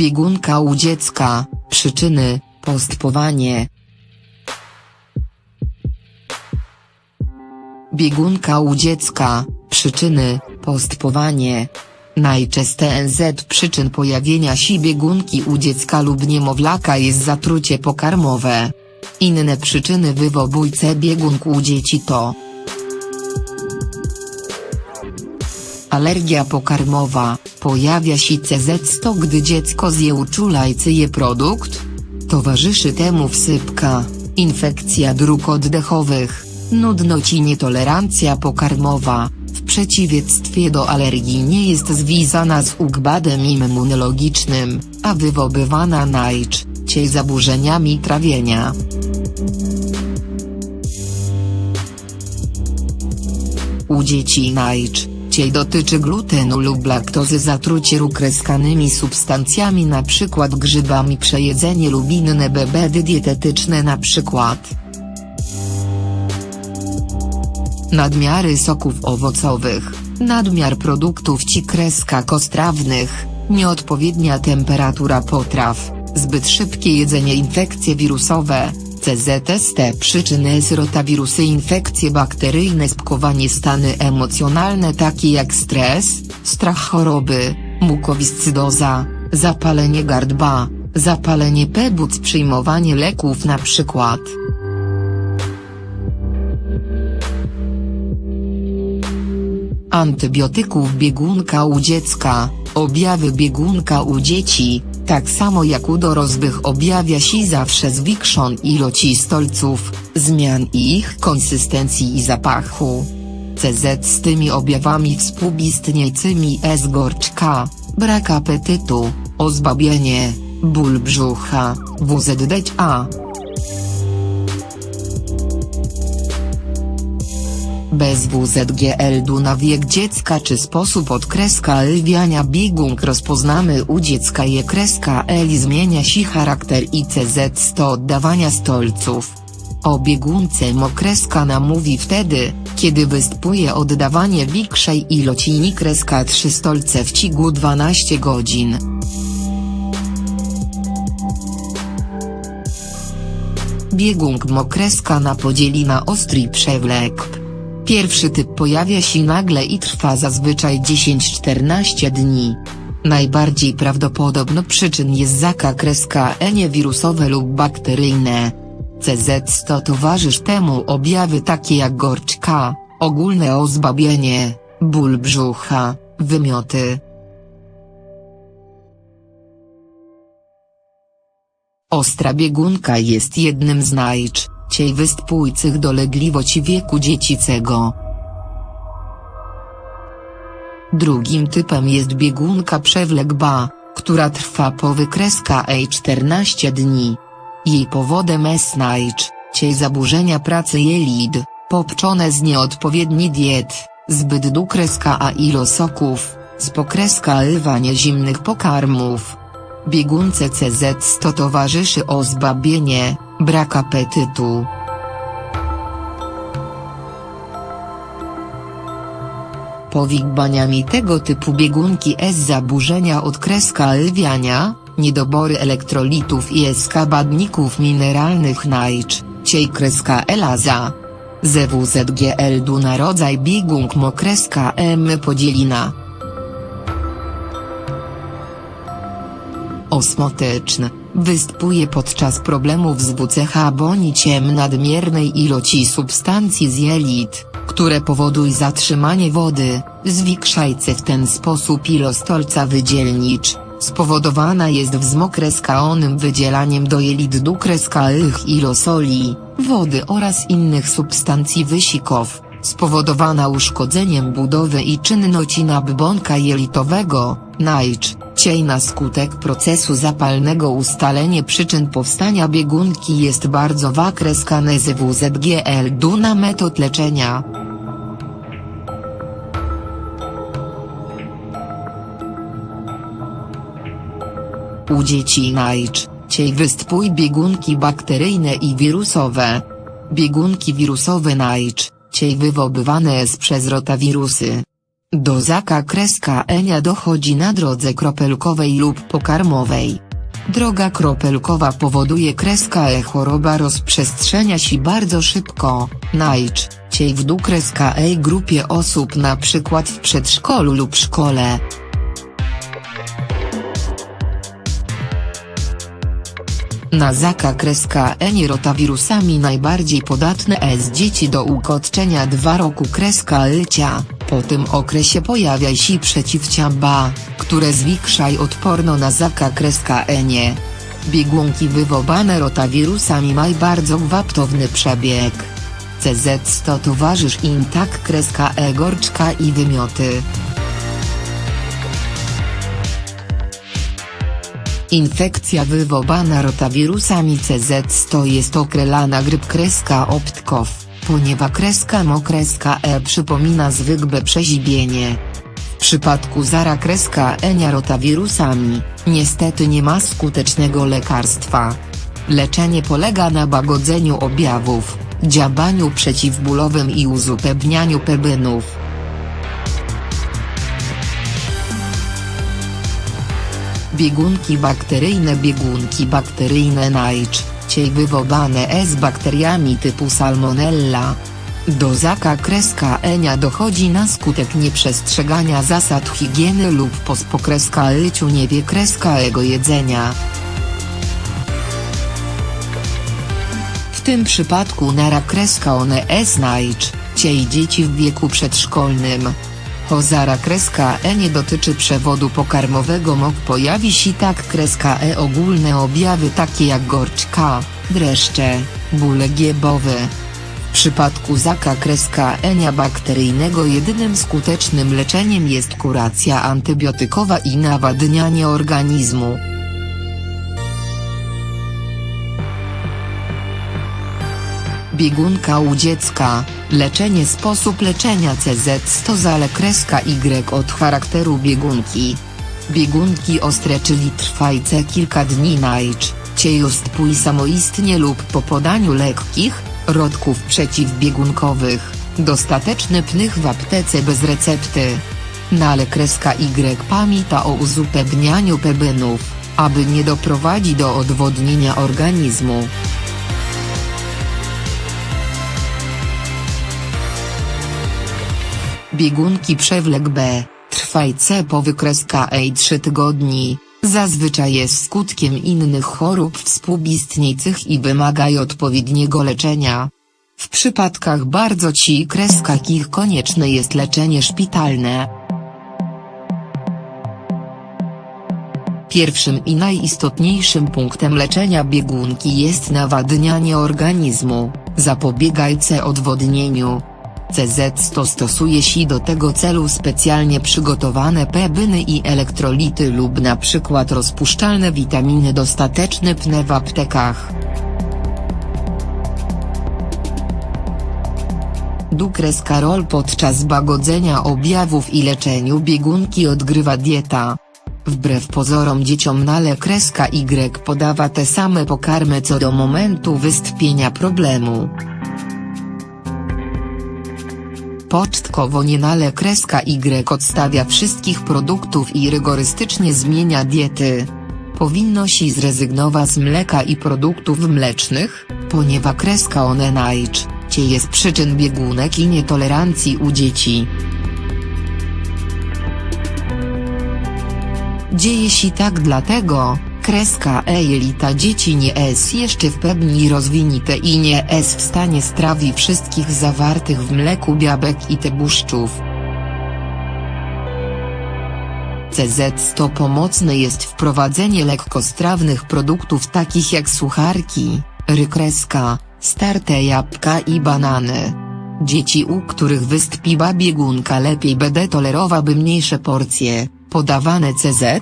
Biegunka u dziecka, przyczyny, postpowanie. Biegunka u dziecka, przyczyny, postpowanie. Najczęstsze NZ przyczyn pojawienia się biegunki u dziecka lub niemowlaka jest zatrucie pokarmowe. Inne przyczyny wywobójce biegunk u dzieci to Alergia pokarmowa, pojawia się CZ100 gdy dziecko zje uczulający je produkt? Towarzyszy temu wsypka, infekcja dróg oddechowych, nudność i nietolerancja pokarmowa, w przeciwieństwie do alergii nie jest związana z układem immunologicznym, a wywobywana najczęściej zaburzeniami trawienia. U dzieci najczęściej dotyczy glutenu lub laktozy zatrucie rukreskanymi substancjami np. grzybami przejedzenie lub inne bebedy dietetyczne np. Nadmiary soków owocowych, nadmiar produktów ci kreska kostrawnych, nieodpowiednia temperatura potraw, zbyt szybkie jedzenie infekcje wirusowe, CZST przyczyny rotawirusy infekcje bakteryjne spkowanie stany emocjonalne takie jak stres, strach choroby, mukowiscydoza, zapalenie gardła, zapalenie płuc przyjmowanie leków na przykład. Antybiotyków biegunka u dziecka, objawy biegunka u dzieci, tak samo jak u dorosłych objawia się zawsze zwiększon ilości stolców, zmian ich konsystencji i zapachu. CZ z tymi objawami współistniejącymi jest gorczka, brak apetytu, ozbabienie, ból brzucha, WZDA. Bez WZGL-du na wiek dziecka czy sposób odkreska lwiania biegung rozpoznamy u dziecka je kreska L zmienia się charakter i CZ 100 oddawania stolców. O biegunce mokreska nam mówi wtedy, kiedy występuje oddawanie większej ilości kreska 3 stolce w ciągu 12 godzin. Biegung mokreska na podzieli na ostry przewlek. Pierwszy typ pojawia się nagle i trwa zazwyczaj 10-14 dni. Najbardziej prawdopodobno przyczyn jest zaka kreska enie wirusowe lub bakteryjne. CZ100 towarzysz temu objawy takie jak gorczka, ogólne ozbabienie, ból brzucha, wymioty. Ostra biegunka jest jednym z najczęściej występujących dolegliwości wieku dziecięcego. Drugim typem jest biegunka przewlekła, która trwa po wykreska e 14 dni. Jej powodem jest najczęściej zaburzenia pracy jelit, popczone z nieodpowiedni diet, zbyt dukreska a ilo soków, spokreska lwanie zimnych pokarmów. Biegunce CZ100 towarzyszy ozbabienie, brak apetytu. Powikłaniami tego typu biegunki S zaburzenia odkreska lwiania, niedobory elektrolitów i skabadników mineralnych najczęściej kreska elaza. ZWZGL du na rodzaj biegung mokreska M podzielina. Osmotyczny, występuje podczas problemów z WCH boniciem nadmiernej ilości substancji z jelit, które powodują zatrzymanie wody, zwiększajce w ten sposób ilość stolca wydzielnicz, spowodowana jest wzmokreskaonym wydzielaniem do jelit dukreska ich ilosoli, wody oraz innych substancji wysików, spowodowana uszkodzeniem budowy i czynności nabłonka jelitowego, najczęściej na skutek procesu zapalnego ustalenie przyczyn powstania biegunki jest bardzo wakresane z WZGL duna metod leczenia. U dzieci najczęściej występują biegunki bakteryjne i wirusowe. Biegunki wirusowe najczęściej wywoływane jest przez rotawirusy. Do zaka kreska enia dochodzi na drodze kropelkowej lub pokarmowej. Droga kropelkowa powoduje kreska E choroba rozprzestrzenia się bardzo szybko, najczęściej w dół kreska E grupie osób przykład w przedszkolu lub szkole. Na zaka kreska E rotawirusami najbardziej podatne jest dzieci do ukoczenia 2 roku kreska lycia, po tym okresie pojawia się przeciwciała, które zwiększają odporno na zaka enie. Biegunki wywołane rotawirusami mają bardzo gwałtowny przebieg. CZ100 towarzysz im tak kreska E gorczka i wymioty. Infekcja wywołana rotawirusami CZ100 jest okrelana gryp kreska optkow, ponieważ kreska mokreska E przypomina zwykłe przeziębienie. W przypadku zara kreska enia rotawirusami, niestety nie ma skutecznego lekarstwa. Leczenie polega na łagodzeniu objawów, działaniu przeciwbólowym i uzupełnianiu pebynów. Biegunki bakteryjne Biegunki bakteryjne najczęściej wywołane z bakteriami typu Salmonella. Do zaka kreska enia dochodzi na skutek nieprzestrzegania zasad higieny lub pospokreska lyciu nie wie kreska ego jedzenia. W tym przypadku nara kreska one s najczęściej dzieci w wieku przedszkolnym. Hozara kreska E nie dotyczy przewodu pokarmowego MOK pojawi się tak kreska E ogólne objawy takie jak gorczka, dreszcze, bóle giebowe. W przypadku zaka kreska enia bakteryjnego jedynym skutecznym leczeniem jest kuracja antybiotykowa i nawadnianie organizmu. Biegunka u dziecka, leczenie Sposób leczenia CZ100 zale kreska Y od charakteru biegunki. Biegunki ostre czyli trwajce kilka dni najczęściej ustpój samoistnie lub po podaniu lekkich, rodków przeciwbiegunkowych, dostateczny pnych w aptece bez recepty. Nale kreska Y pamięta o uzupełnianiu pebynów, aby nie doprowadzić do odwodnienia organizmu. Biegunki przewlek B, trwajce po wykreska E 3 tygodni, zazwyczaj jest skutkiem innych chorób współistniejących i wymagają odpowiedniego leczenia. W przypadkach bardzo ci kreskach konieczne jest leczenie szpitalne. Pierwszym i najistotniejszym punktem leczenia biegunki jest nawadnianie organizmu, zapobiegajce odwodnieniu. CZ100 stosuje się do tego celu specjalnie przygotowane pebyny i elektrolity lub na przykład rozpuszczalne witaminy dostateczne pne w aptekach. Dukreskarol podczas bagodzenia objawów i leczeniu biegunki odgrywa dieta. Wbrew pozorom dzieciom nale kreska Y podawa te same pokarmy co do momentu wystąpienia problemu. Pocztkowo nienale kreska Y odstawia wszystkich produktów i rygorystycznie zmienia diety. Powinno się zrezygnować z mleka i produktów mlecznych, ponieważ kreska one najczęściej jest przyczyn biegunek i nietolerancji u dzieci. Dzieje się tak dlatego, kreska E jelita dzieci nie jest jeszcze w pełni rozwinięte i nie jest w stanie strawić wszystkich zawartych w mleku białek i tłuszczów. CZ100 pomocne jest wprowadzenie lekkostrawnych produktów takich jak sucharki, rykreska, starte jabłka i banany. Dzieci u których wystąpiła biegunka lepiej będą tolerowały mniejsze porcje, podawane CZ,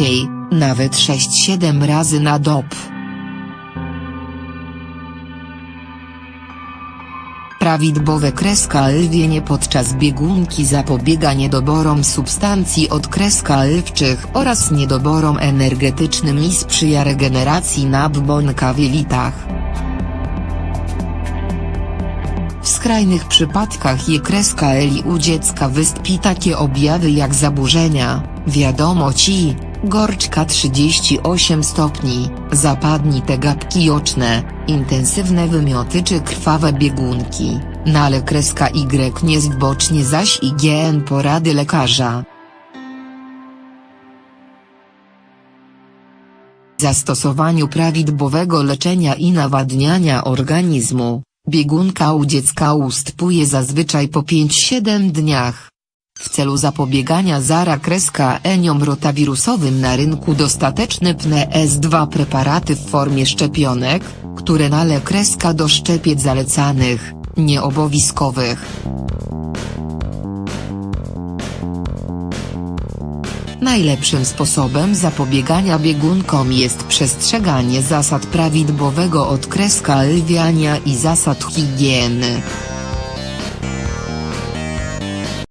ciej, nawet 6-7 razy na dob. Prawidłowe kreska lwienie podczas biegunki zapobiega niedoborom substancji od kreska lwczych oraz niedoborom energetycznym i sprzyja regeneracji nabłonka w jelitach. W skrajnych przypadkach je kreska u dziecka wystąpi takie objawy jak zaburzenia, wiadomo ci, gorczka 38 stopni, zapadnite gapki oczne, intensywne wymioty czy krwawe biegunki, no ale kreska Y nie zbocznie zaś IgN porady lekarza. Zastosowaniu prawidłowego leczenia i nawadniania organizmu, biegunka u dziecka ustępuje zazwyczaj po 5-7 dniach. W celu zapobiegania zara kreska eniom rotawirusowym na rynku dostateczny PNES-2 preparaty w formie szczepionek, które nale kreska do szczepiec zalecanych, nieobowiązkowych. Najlepszym sposobem zapobiegania biegunkom jest przestrzeganie zasad prawidłowego odkreska lwiania i zasad higieny.